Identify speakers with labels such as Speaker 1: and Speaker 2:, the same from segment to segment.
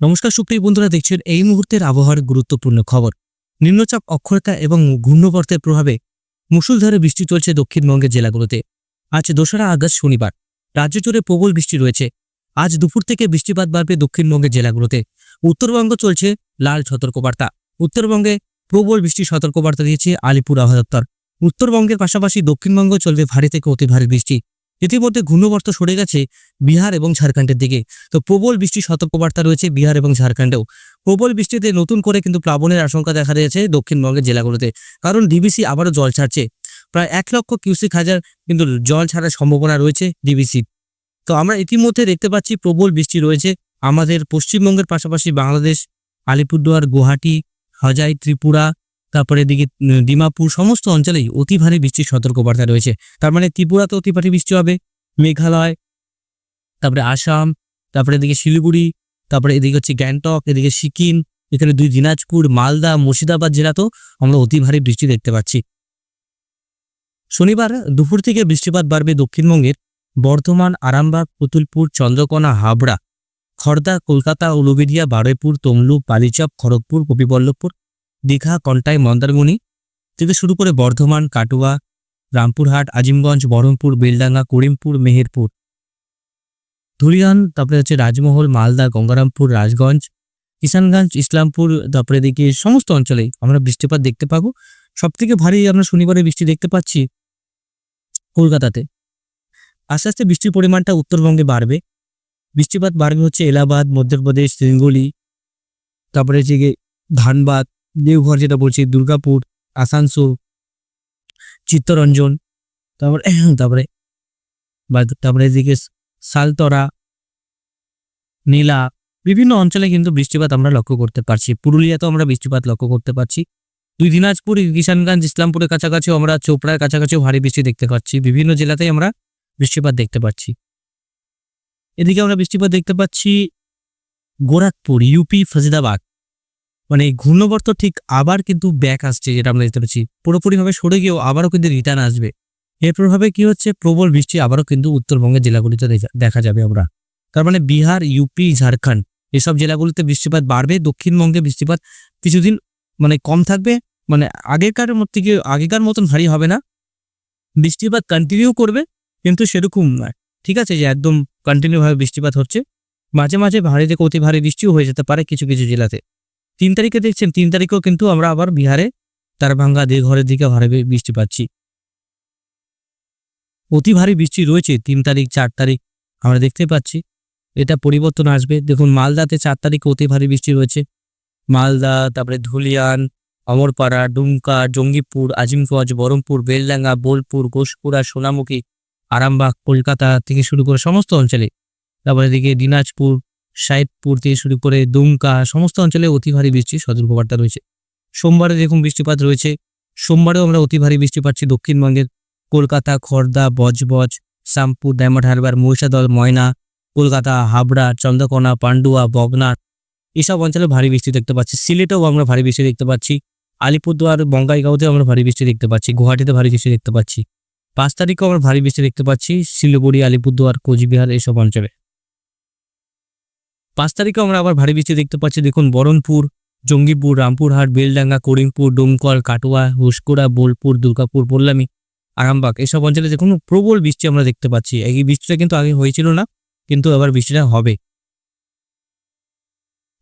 Speaker 1: নমস্কার সুপ্রিয় বন্ধুরা, দেখছেন এই মুহূর্তের আবহাওয়ার গুরুত্বপূর্ণ খবর। নিম্নচাপ, অক্ষরতা এবং ঘূর্ণবর্তের প্রভাবে মুষলধারে বৃষ্টি চলছে দক্ষিণবঙ্গের জেলাগুলোতে। আজ দোসরা আগস্ট শনিবার, রাজ্য জুড়ে প্রবল বৃষ্টি রয়েছে। আজ দুপুর থেকে বৃষ্টিপাত বাড়বে দক্ষিণবঙ্গের জেলাগুলোতে। উত্তরবঙ্গ চলছে লাল সতর্কবার্তা। উত্তরবঙ্গে প্রবল বৃষ্টির সতর্কবার্তা দিয়েছে আলিপুর আবহাওয়া দপ্তর উত্তরবঙ্গের পাশাপাশি দক্ষিণবঙ্গ চলবে ভারী থেকে অতি ভারী বৃষ্টি। ইতিমধ্যে ঘূর্ণবর্ত সরে গেছে বিহার এবং ঝাড়খণ্ডের দিকে। তো প্রবল বৃষ্টির সতর্কবার্তা রয়েছে বিহার এবং ঝাড়খণ্ডেও। প্রবল বৃষ্টিতে নতুন করে কিন্তু প্লাবনের আশঙ্কা দেখা দিয়েছে দক্ষিণবঙ্গের জেলাগুলোতে। কারণ ডিবিসি আবারও জল ছাড়ছে। প্রায় এক লক্ষ কিউসিক হাজার কিন্তু জল ছাড়ার সম্ভাবনা রয়েছে ডিবিসি তো আমরা ইতিমধ্যে দেখতে পাচ্ছি প্রবল বৃষ্টি রয়েছে আমাদের পশ্চিমবঙ্গের পাশাপাশি বাংলাদেশ, আলিপুরদুয়ার, গুয়াহাটি, হজাই, ত্রিপুরা তারপরে এদিকে ডিমাপুর সমস্ত অঞ্চলেই অতি ভারী বৃষ্টির সতর্কবার্তা রয়েছে। তার মানে ত্রিপুরাতে অতি ভারী বৃষ্টি হবে। মেঘালয়, তারপরে আসাম, তারপরে এদিকে শিলিগুড়ি, তারপরে এদিকে হচ্ছে গ্যাংটক, এদিকে সিকিম, এখানে দুই দিনাজপুর, মালদা, মুর্শিদাবাদ জেলাতেও আমরা অতি ভারী বৃষ্টি দেখতে পাচ্ছি। শনিবার দুপুর থেকে বৃষ্টিপাত বাড়বে দক্ষিণবঙ্গের বর্ধমান, আরামবাগ, পুতুলপুর, চন্দ্রকোনা, হাবড়া খড়দা কলকাতা উলুবেড়িয়া বারুইপুর, তমলুক, বালিচক, খড়গপুর গোপীবল্লভপুর দীঘা কন্টাই মন্দারমণি থেকে শুরু করে বর্ধমান, কাটুয়া, রামপুরহাট, আজিমগঞ্জ, বহরমপুর, বেলডাঙ্গা, করিমপুর, মেহেরপুর। ধুলিয়ান, তারপরে হচ্ছে রাজমহল, মালদা, গঙ্গারামপুর, রাজগঞ্জ, কিষানগঞ্জ, ইসলামপুর, তারপরে এদিকে সমস্ত অঞ্চলেই আমরা বৃষ্টিপাত দেখতে পাবো। সব থেকে ভারী আমরা শনিবারে বৃষ্টি দেখতে পাচ্ছি কলকাতাতে। আস্তে আস্তে বৃষ্টির পরিমাণটা উত্তরবঙ্গে বাড়বে। বৃষ্টিপাত বাড়বে হচ্ছে এলাহাবাদ, মধ্যপ্রদেশ সিঙ্গুলি তারপরে হচ্ছে গিয়ে ধানবাদ দেওঘর যেটা বলছি, দুর্গাপুর, আসানসোল, চিত্তরঞ্জন, তারপরে তারপরে, বা তারপরে এদিকে সালতরা, নীলা, বিভিন্ন অঞ্চলে কিন্তু বৃষ্টিপাত আমরা লক্ষ্য করতে পারছি। পুরুলিয়াতেও আমরা বৃষ্টিপাত লক্ষ্য করতে পারছি। দুই দিনাজপুর, কিষানগঞ্জ, ইসলামপুরের কাছাকাছিও আমরা, চোপড়ার কাছাকাছিও ভারী বৃষ্টি দেখতে পাচ্ছি। বিভিন্ন জেলাতেই আমরা বৃষ্টিপাত দেখতে পাচ্ছি। এদিকে আমরা বৃষ্টিপাত দেখতে পাচ্ছি গোরখপুর, ইউপি ফজিদাবাদ মানে এই ঘূর্ণবর্ত ঠিক আবার কিন্তু ব্যাক আসছে, যেটা আমরা দেখতে পাচ্ছি। পুরোপুরিভাবে সরে গিয়েও আবারও কিন্তু রিটার্ন আসবে। এর প্রভাবে কি হচ্ছে? প্রবল বৃষ্টি আবারও কিন্তু উত্তরবঙ্গের জেলাগুলিতে দেখা- যাবে আমরা। তার মানে বিহার ইউপি ঝাড়খণ্ড, এসব জেলাগুলিতে বৃষ্টিপাত বাড়বে, দক্ষিণবঙ্গে বৃষ্টিপাত কিছুদিন মানে কম থাকবে। মানে আগেকার থেকে, আগেকার মতন ভারী হবে না। বৃষ্টিপাত কন্টিনিউ করবে, কিন্তু সেরকম নয়। ঠিক আছে যে একদম কন্টিনিউভাবে বৃষ্টিপাত হচ্ছে। মাঝে মাঝে ভারী থেকে অতি ভারী বৃষ্টিও হয়ে যেতে পারে কিছু কিছু জেলাতে। তিন তারিখে দেখছেন, তিন তারিখেও কিন্তু আমরা আবার বিহারে তারভাঙ্গা দেঘরের দিকে ভারী বৃষ্টি পাচ্ছি। অতি ভারী বৃষ্টি রয়েছে, তিন তারিখ, চার তারিখ আমরা দেখতে পাচ্ছি। এটা পরিবর্তন আসবে। দেখুন, মালদাতে চার তারিখে অতি ভারী বৃষ্টি রয়েছে। মালদা, তারপরে ধুলিয়ান, অমরপাড়া, ডুমকা, জঙ্গিপুর, আজিমগঞ্জ বহরমপুর বেলডাঙ্গা, বোলপুর, ঘোষপুরা, সোনামুখী, আরামবাগ, কলকাতা থেকে শুরু করে সমস্ত অঞ্চলে। তারপরে এদিকে দিনাজপুর সাইদপুর থেকে শুরু করে দুমকা, সমস্ত অঞ্চলে অতি ভারী বৃষ্টির সতর্কবার্তা রয়েছে। সোমবারে দেখুন বৃষ্টিপাত রয়েছে। সোমবারেও আমরা অতি ভারী বৃষ্টি পাচ্ছি দক্ষিণবঙ্গের কলকাতা খড়দা বজবজ, শ্যামপুর ডায়মন্ড হারবার মহিষাদল ময়না, কলকাতা, হাবড়া, চন্দ্রকোনা, পান্ডুয়া বগনাথ এসব অঞ্চলে ভারী বৃষ্টি দেখতে পাচ্ছি। সিলেটেও আমরা ভারী বৃষ্টি দেখতে পাচ্ছি। আলিপুরদুয়ার, বঙ্গাইগাঁওতেও আমরা ভারী বৃষ্টি দেখতে পাচ্ছি। গুয়াহাটিতে ভারী বৃষ্টি দেখতে পাচ্ছি। পাঁচ তারিখেও আমরা ভারী বৃষ্টি দেখতে পাচ্ছি। শিলিগুড়ি, আলিপুরদুয়ার, কোচবিহার এইসব অঞ্চলে। পাঁচ তারিখেও আমরা আবার ভারী বৃষ্টি দেখতে পাচ্ছি। দেখুন, বরণপুর, জঙ্গিপুর, রামপুরহাট, বেলডাঙ্গা, করিমপুর, ডোমকল, কাটোয়া হুসকুড়া বোলপুর, দুর্গাপুর, বললামি, আরামবাগ, এসব অঞ্চলে দেখুন, প্রবল বৃষ্টি আমরা দেখতে পাচ্ছি। এই বৃষ্টিটা কিন্তু আগে হয়েছিল না, কিন্তু আবার বৃষ্টিটা হবে।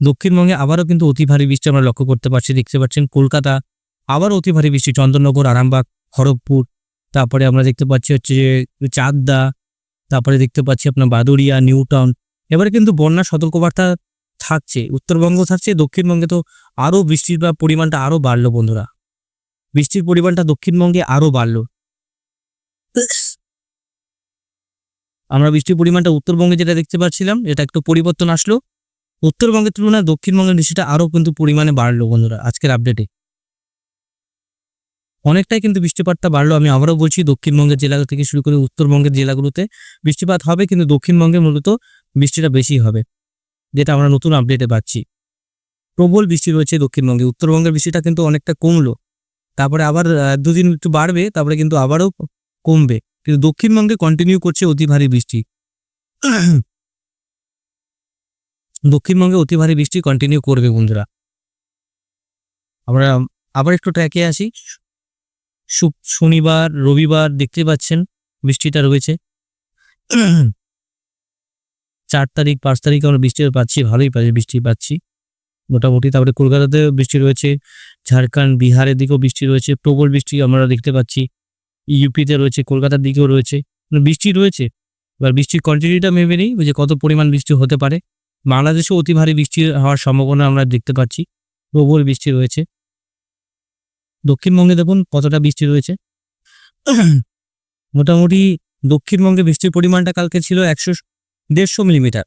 Speaker 1: দক্ষিণবঙ্গে আবারও কিন্তু অতি ভারী বৃষ্টি আমরা লক্ষ্য করতে পারছি। দেখতে পাচ্ছেন, কলকাতা আবার অতি ভারী বৃষ্টি। চন্দননগর, আরামবাগ খড়গপুর তারপরে আমরা দেখতে পাচ্ছি হচ্ছে যে চাকদা, তারপরে দেখতে পাচ্ছি আপনার বাদুড়িয়া নিউ টাউন এবারে কিন্তু বন্যা সতর্কবার্তা থাকছে, উত্তরবঙ্গ থাকছে, দক্ষিণবঙ্গে তো আরও বৃষ্টির পরিমাণটা আরও বাড়লো বন্ধুরা। বৃষ্টির পরিমাণটা দক্ষিণবঙ্গে আরও বাড়লো। আমরা বৃষ্টির পরিমাণটা উত্তরবঙ্গে যেটা দেখতে পাচ্ছিলাম, এটা একটু পরিবর্তন আসলো। উত্তরবঙ্গের তুলনায় দক্ষিণবঙ্গের বৃষ্টিটা আরও কিন্তু পরিমাণে বাড়লো বন্ধুরা, আজকের আপডেটে অনেকটাই কিন্তু বৃষ্টিপাতটা বাড়লো। আমি আবারও বলছি, দক্ষিণবঙ্গের জেলা থেকে শুরু করে উত্তরবঙ্গের জেলাগুলোতে বৃষ্টিপাত হবে, কিন্তু দক্ষিণবঙ্গে মূলত বৃষ্টিটা বেশি হবে, যেটা আমরা নতুন আপডেটে পাচ্ছি। প্রবল বৃষ্টি রয়েছে দক্ষিণবঙ্গে। উত্তরবঙ্গের বৃষ্টিটা কিন্তু অনেকটা কমলো। তারপরে আবার দুদিন একটু বাড়বে, তারপরে কিন্তু আবারও কমবে। কিন্তু দক্ষিণবঙ্গে কন্টিনিউ করছে অতি ভারী বৃষ্টি। দক্ষিণবঙ্গে অতি ভারী বৃষ্টি কন্টিনিউ করবে বন্ধুরা। আমরা আবার একটু ট্র্যাকে আসি। শনিবার, রবিবার দেখতে পাচ্ছেন, বৃষ্টিটা রয়েছে। চার তারিখ, পাঁচ তারিখ আমরা বৃষ্টি পাচ্ছি, ভালোই পাচ্ছি, বৃষ্টি পাচ্ছি। মোটামুটি তারপরে কলকাতাতে বৃষ্টি রয়েছে, ঝাড়খণ্ড, বিহারের দিকেও বৃষ্টি রয়েছে, প্রবল বৃষ্টি আমরা দেখতে পাচ্ছি, ইউপিতে রয়েছে, কলকাতার দিকেও রয়েছে। মানে বৃষ্টি রয়েছে, এবার বৃষ্টির কন্টিনিউটা ভেবে নেই যে কত পরিমাণ বৃষ্টি হতে পারে। বাংলাদেশেও অতি ভারী বৃষ্টি হওয়ার সম্ভাবনা আমরা দেখতে পাচ্ছি, প্রবল বৃষ্টি রয়েছে। দক্ষিণবঙ্গে দেখুন কতটা বৃষ্টি রয়েছে। মোটামুটি দক্ষিণবঙ্গে বৃষ্টির পরিমাণটা কালকে ছিল একশো দেড়শো মিলিমিটার।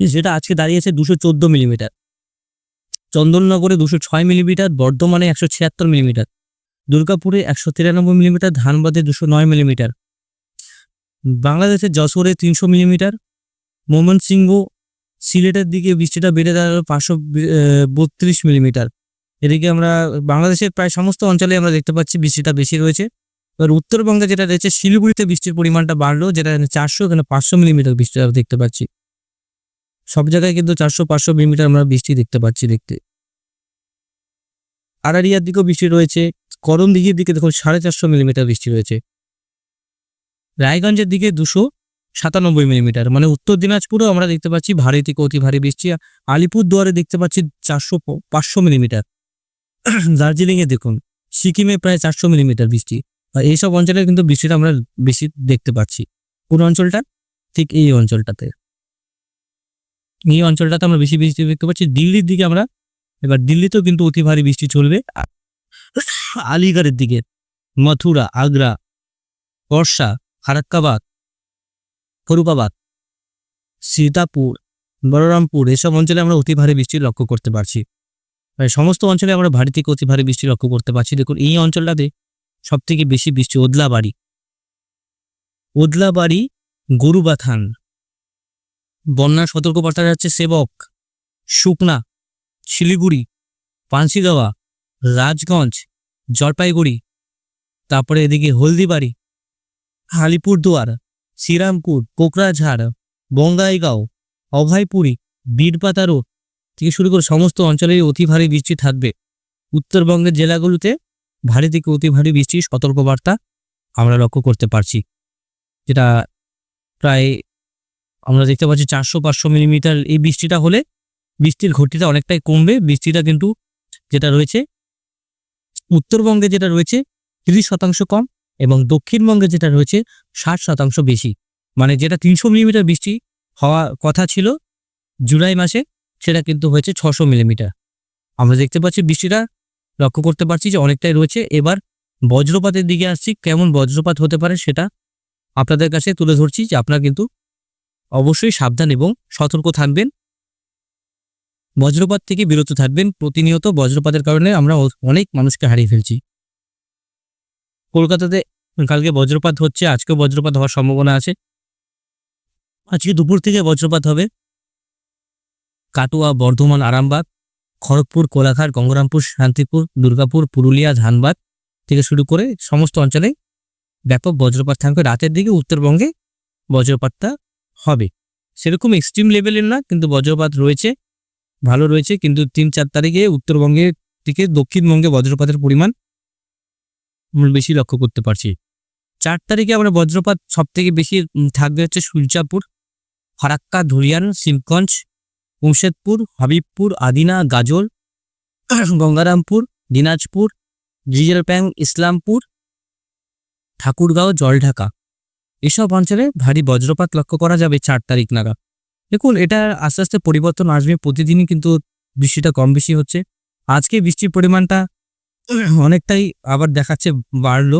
Speaker 1: যেটা আজকে দাঁড়িয়েছে দুশো চোদ্দ মিলিমিটার। চন্দননগরে দুশো ছয় মিলিমিটার, বর্ধমানে একশো ছিয়াত্তর মিলিমিটার। দুর্গাপুরে একশো তিরানব্বই মিলিমিটার, ধানবাদে দুশো নয় মিলিমিটার। বাংলাদেশের যশোরে তিনশো মিলিমিটার ময়মনসিংহ সিলেটের দিকে বৃষ্টিটা বেড়ে দাঁড়াল পাঁচশো বত্রিশ মিলিমিটার। এদিকে আমরা বাংলাদেশের প্রায় সমস্ত অঞ্চলে আমরা দেখতে পাচ্ছি বৃষ্টিটা বেশি রয়েছে। এবার উত্তরবঙ্গে যেটা রয়েছে, শিলিগুড়িতে বৃষ্টির পরিমাণটা বাড়লো, যেটা চারশো, এখানে পাঁচশো মিলিমিটার বৃষ্টি আমরা দেখতে পাচ্ছি। সব জায়গায় কিন্তু চারশো, পাঁচশো মিলিমিটার আমরা বৃষ্টি দেখতে পাচ্ছি দেখতে। আড়ারিয়ার দিকেও বৃষ্টি রয়েছে, করম দিঘির দিকে দেখুন সাড়ে চারশো মিলিমিটার বৃষ্টি রয়েছে। রায়গঞ্জের দিকে দুশো সাতানব্বই মিলিমিটার মানে উত্তর দিনাজপুরেও আমরা দেখতে পাচ্ছি ভারী থেকে অতি ভারী বৃষ্টি আলিপুর দুয়ারে দেখতে পাচ্ছি চারশো পাঁচশো মিলিমিটার। দার্জিলিংয়ে দেখুন, সিকিমে প্রায় চারশো মিলিমিটার বৃষ্টি। আর এইসব অঞ্চলে কিন্তু বৃষ্টিটা আমরা বেশি দেখতে পাচ্ছি। কোন অঞ্চলটা? ঠিক এই অঞ্চলটাতে। এই অঞ্চলটাতে আমরা বেশি বৃষ্টি দেখতে পাচ্ছি। দিল্লির দিকে আমরা, এবার দিল্লিতেও কিন্তু অতি ভারী বৃষ্টি চলবে। আলিগড়ের দিকে, মথুরা, আগ্রা, বর্ষা, ফারাক্কাবাদ ফরুকাবাদ সীতাপুর, বলরামপুর, এসব অঞ্চলে আমরা অতি ভারী বৃষ্টি লক্ষ্য করতে পারছি। প্রায় সমস্ত অঞ্চলে আমরা ভারী থেকে অতি ভারী বৃষ্টি লক্ষ্য করতে পারছি। দেখুন, এই অঞ্চলটাতে সব থেকে বেশি বৃষ্টি ওদলাবাড়ি। ওদলাবাড়ি, গরুবাথান। বন্যার সতর্কবার্তা যাচ্ছে সেবক, শুকনা, শিলিগুড়ি পাঞ্চিগাওয়া রাজগঞ্জ, জলপাইগুড়ি, তারপরে এদিকে হলদিবাড়ি, আলিপুরদুয়ার, শ্রীরামপুর কোকরাঝাড় বঙ্গাইগাঁও, অভয়পুরী, বীরপাতা রোড থেকে শুরু করে সমস্ত অঞ্চলেই অতি ভারী বৃষ্টি থাকবে। উত্তরবঙ্গের জেলাগুলোতে ভারী থেকে অতি ভারী বৃষ্টির সতর্কবার্তা আমরা লক্ষ্য করতে পারছি, যেটা প্রায় আমরা দেখতে পাচ্ছি চারশো পাঁচশো মিলিমিটার। এই বৃষ্টিটা হলে বৃষ্টির ঘটিটা অনেকটাই কমবে। বৃষ্টিটা কিন্তু যেটা রয়েছে, উত্তরবঙ্গে যেটা রয়েছে তিরিশ শতাংশ কম এবং দক্ষিণবঙ্গে যেটা রয়েছে ষাট শতাংশ বেশি। মানে যেটা তিনশো মিলিমিটার বৃষ্টি হওয়া কথা ছিল জুলাই মাসে সেটা কিন্তু হয়েছে ছশো মিলিমিটার। আমরা দেখতে পাচ্ছি বৃষ্টিটা লক্ষ্য করতে পারছি যে অনেকটাই রয়েছে। এবার বজ্রপাতের দিকে আসছি। কেমন বজ্রপাত হতে পারে সেটা আপনাদের কাছে তুলে ধরছি যে আপনারা কিন্তু অবশ্যই সাবধান এবং সতর্ক থাকবেন। বজ্রপাত থেকে বিরত থাকবেন। প্রতিনিয়ত বজ্রপাতের কারণে আমরা অনেক মানুষকে হারিয়ে ফেলছি। কলকাতাতে কালকে বজ্রপাত হচ্ছে। আজকেও বজ্রপাত হওয়ার সম্ভাবনা আছে। আজকে দুপুর থেকে বজ্রপাত হবে। কাটোয়া, বর্ধমান, আরামবাগ, খড়গপুর, কোলাঘাট, গঙ্গরামপুর, শান্তিপুর, দুর্গাপুর, পুরুলিয়া, ধানবাদ থেকে শুরু করে সমস্ত অঞ্চলে ব্যাপক বজ্রপাত থাকবে রাতের দিকে উত্তরবঙ্গে বজ্রপাতটা হবে। সেরকম এক্সট্রিম লেভেলের না, কিন্তু বজ্রপাত রয়েছে, ভালো রয়েছে, কিন্তু তিন চার তারিখে উত্তরবঙ্গের থেকে দক্ষিণবঙ্গে বজ্রপাতের পরিমাণ বেশি লক্ষ্য করতে পারছি। চার তারিখে আমরা বজ্রপাত সব থেকে বেশি থাকবে হচ্ছে সূর্যাপুর, ফারাক্কা ধুরিয়ান শিবগঞ্জ উমশেদপুর হাবিবপুর, আদিনা, গাজল, গঙ্গারামপুর, দিনাজপুর, জিজেলপ্যাং, ইসলামপুর, ঠাকুরগাঁও, জলঢাকা। এসব অঞ্চলে ভারী বজ্রপাত লক্ষ্য করা যাবে চার তারিখ নাগাদ। দেখুন, এটা আস্তে আস্তে পরিবর্তন আসবে, প্রতিদিনই কিন্তু বৃষ্টিটা কম বেশি হচ্ছে। আজকে বৃষ্টির পরিমাণটা অনেকটাই আবার দেখাচ্ছে বাড়লো।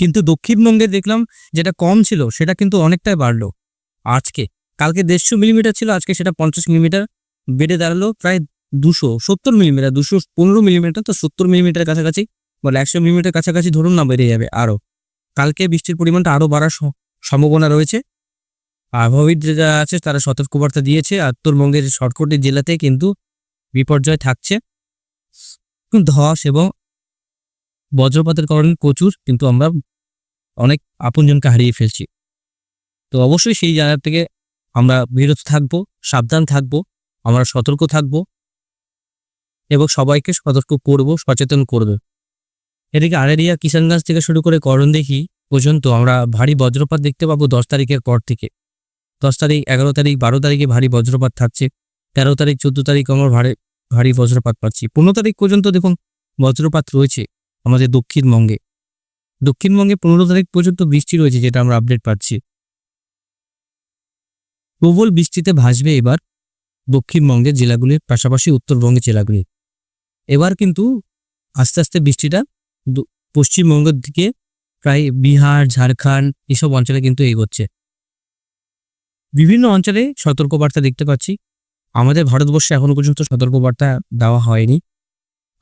Speaker 1: কিন্তু দক্ষিণবঙ্গে দেখলাম যেটা কম ছিল, সেটা কিন্তু অনেকটাই বাড়লো আজকে। কালকে দেড়শো মিলিমিটার ছিল, আজকে সেটা পঞ্চাশ মিলিমিটার। বেড়ে দাঁড়াল প্রায় দুশো, সত্তর মিলিমিটার, দুশো পনেরো মিলিমিটার তো সত্তর মিলিমিটার কাছাকাছি। বলে একশো মিলিমিটার কাছাকাছি ধরুন না, বেড়ে যাবে আরও কালকে বৃষ্টির পরিমাণটা আরও বাড়ার সম্ভাবনা রয়েছে। আবহাওয়িদ যারা আছে তারা সতর্কবার্তা দিয়েছে আর উত্তরবঙ্গের শর্টকটি জেলাতে কিন্তু বিপর্যয় থাকছে। ধস এবং বজ্রপাতের কারণে প্রচুর কিন্তু আমরা অনেক আপনজনকে হারিয়ে ফেলছি। তো অবশ্যই সেই জায়গা থেকে আমরা বিরত থাকব, সাবধান থাকব, আমরা সতর্ক থাকব এবং সবাইকে সতর্ক করব, সচেতন করব। এদিকে আরেরিয়া কিষানগঞ্জ থেকে শুরু করে করণদেখি পর্যন্ত আমরা ভারী বজ্রপাত দেখতে পাবো দশ তারিখের পর থেকে। দশ তারিখ, এগারো তারিখ, বারো তারিখে ভারী বজ্রপাত থাকছে। তেরো তারিখ, চোদ্দ তারিখ আমরা ভারী ভারী বজ্রপাত পাচ্ছি। পনেরো তারিখ পর্যন্ত দেখুন বজ্রপাত রয়েছে আমাদের দক্ষিণবঙ্গে। দক্ষিণবঙ্গে পনেরো তারিখ পর্যন্ত বৃষ্টি রয়েছে, যেটা আমরা আপডেট পাচ্ছি। প্রবল বৃষ্টিতে ভাসবে এবার দক্ষিণবঙ্গের জেলাগুলির পাশাপাশি উত্তরবঙ্গের জেলাগুলি। এবার কিন্তু আস্তে আস্তে বৃষ্টিটা পশ্চিমবঙ্গের দিকে প্রায় বিহার, ঝাড়খণ্ড এসব অঞ্চলে কিন্তু এগোচ্ছে। বিভিন্ন অঞ্চলে সতর্কবার্তা দেখতে পাচ্ছি। আমাদের ভারতবর্ষে এখনও পর্যন্ত সতর্কবার্তা দেওয়া হয়নি।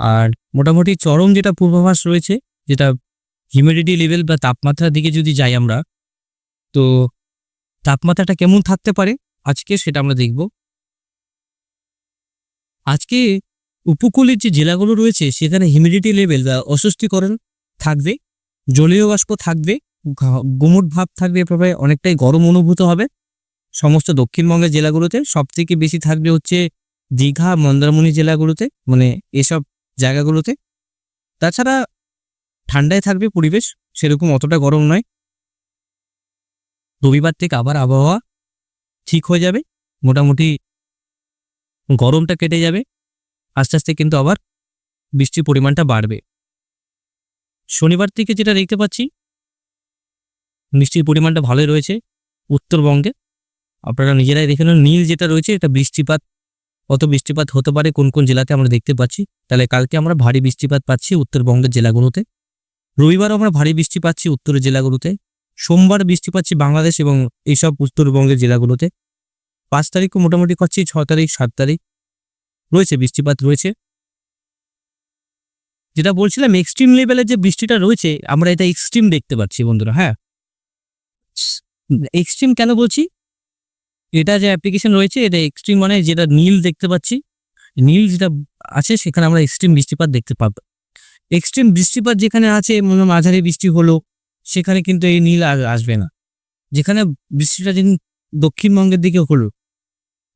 Speaker 1: আর মোটামুটি চরম যেটা পূর্বাভাস রয়েছে, যেটা হিউমিডিটি লেভেল বা তাপমাত্রার দিকে যদি যাই আমরা, তো তাপমাত্রাটা কেমন থাকতে পারে? আজকে সেটা আমরা দেখব। আজকে উপকূলের যে জেলাগুলো রয়েছে, সেখানে হিউমিডিটি লেভেল বা অস্বস্তিকরণ থাকবে, জলীয় বাষ্প থাকবে গুমট ভাব থাকবে এভাবে অনেকটাই গরম অনুভূত হবে। সমস্ত দক্ষিণবঙ্গের জেলাগুলোতে সব থেকে বেশি থাকবে হচ্ছে দীঘা, মন্দারমণি জেলাগুলোতে মানে এসব জায়গাগুলোতে। তাছাড়া ঠান্ডায় থাকবে পরিবেশ, সেরকম অতটা গরম নয়। রবিবার থেকে আবার আবহাওয়া ঠিক হয়ে যাবে, মোটামুটি গরমটা কেটে যাবে, আস্তে আস্তে কিন্তু আবার বৃষ্টির পরিমাণটা বাড়বে। শনিবার থেকে যেটা দেখতে পাচ্ছি, বৃষ্টির পরিমাণটা ভালোই রয়েছে উত্তরবঙ্গে। আপনারা নিজেরাই দেখে নেন, নীল যেটা রয়েছে এটা বৃষ্টিপাত, কত বৃষ্টিপাত হতে পারে, কোন কোন জেলাতে আমরা দেখতে পাচ্ছি। তাহলে কালকে আমরা ভারী বৃষ্টিপাত পাচ্ছি উত্তরবঙ্গের জেলাগুলোতে। রবিবারও আমরা ভারী বৃষ্টি পাচ্ছি উত্তরের জেলাগুলোতে। সোমবার বৃষ্টি পাচ্ছি বাংলাদেশ এবং এইসব উত্তরবঙ্গের জেলাগুলোতে। পাঁচ তারিখও মোটামুটি পাচ্ছি ছ তারিখ, সাত তারিখ রয়েছে বৃষ্টিপাত, রয়েছে। যেটা বলছিলাম এক্সট্রিম লেভেলের যে বৃষ্টিটা রয়েছে, আমরা এটা এক্সট্রিম দেখতে পাচ্ছি বন্ধুরা হ্যাঁ। এক্সট্রিম কেন বলছি? এটা যে অ্যাপ্লিকেশন রয়েছে, এটা এক্সট্রিম মানে যেটা নীল দেখতে পাচ্ছি, নীল যেটা আছে, সেখানে আমরা এক্সট্রিম বৃষ্টিপাত দেখতে পাবো। এক্সট্রিম বৃষ্টিপাত যেখানে আছে মাঝারি বৃষ্টি হলো সেখানে কিন্তু এই নীল আর আসবে না। যেখানে বৃষ্টিটা যেদিন দক্ষিণবঙ্গের দিকে হলো,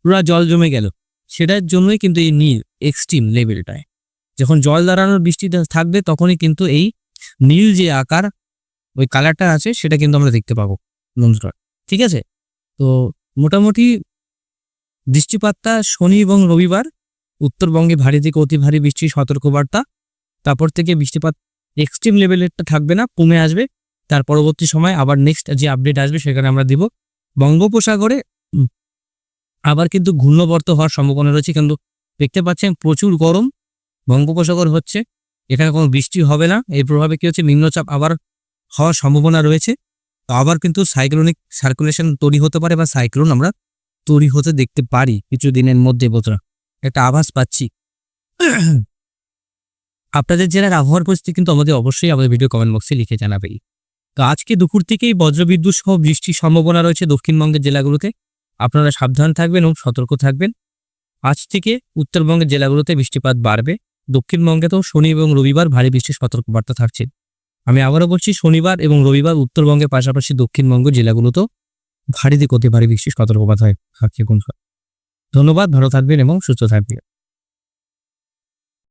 Speaker 1: পুরা জল জমে গেল, সেটার জন্যই কিন্তু এই নীল এক্সট্রিম লেভেলটায় যখন জল দাঁড়ানোর বৃষ্টি থাকবে তখনই কিন্তু এই নীল যে আকার, ওই কালারটা আছে, সেটা কিন্তু আমরা দেখতে পাবো বন্ধুরা। ঠিক আছে? তো মোটামুটি বৃষ্টিপাতটা শনি এবং রবিবার, উত্তরবঙ্গে ভারী থেকে অতি ভারী বৃষ্টির সতর্কবার্তা, তারপর থেকে বৃষ্টিপাত এক্সট্রিম লেভেলেরটা থাকবে না, কমে আসবে। তার পরবর্তী সময় আবার নেক্সট যে আপডেট আসবে সেখানে আমরা দিব। বঙ্গোপসাগরে আবার কিন্তু ঘূর্ণবর্ত হওয়ার সম্ভাবনা রয়েছে। কিন্তু দেখতে পাচ্ছেন প্রচুর গরম। বঙ্গোপসাগর হচ্ছে, এখানে কোনো বৃষ্টি হবে না। এর প্রভাবে কি হচ্ছে? নিম্নচাপ আবার হওয়ার সম্ভাবনা রয়েছে। তো আবার কিন্তু সাইক্লোনিক সার্কুলেশন তৈরি হতে পারে বা সাইক্লোন আমরা তৈরি হতে দেখতে পারি কিছু দিনের মধ্যে বোধরা একটা আভাস পাচ্ছি। আপনাদের জেলার আবহাওয়ার পরিস্থিতি কিন্তু আমাদের অবশ্যই আমাদের ভিডিও কমেন্ট বক্সে লিখে জানাবেই। তো আজকে দুপুর থেকেই বজ্রবিদ্যুৎ সহ বৃষ্টির সম্ভাবনা রয়েছে দক্ষিণবঙ্গের জেলাগুলোতে। আপনারা সাবধান থাকবেন এবং সতর্ক থাকবেন। আজ থেকে উত্তরবঙ্গের জেলাগুলোতে বৃষ্টিপাত বাড়বে। দক্ষিণবঙ্গে তো শনি এবং রবিবার ভারী বৃষ্টির সতর্কবার্তা থাকছে। আমি আবারও বলছি, শনিবার এবং রবিবার উত্তরবঙ্গের পাশাপাশি দক্ষিণবঙ্গ জেলাগুলোতেও ভারী থেকে অতি ভারী বৃষ্টির সতর্কবার্তা থাকছে ধন্যবাদ, ভালো থাকবেন এবং সুস্থ থাকবেন।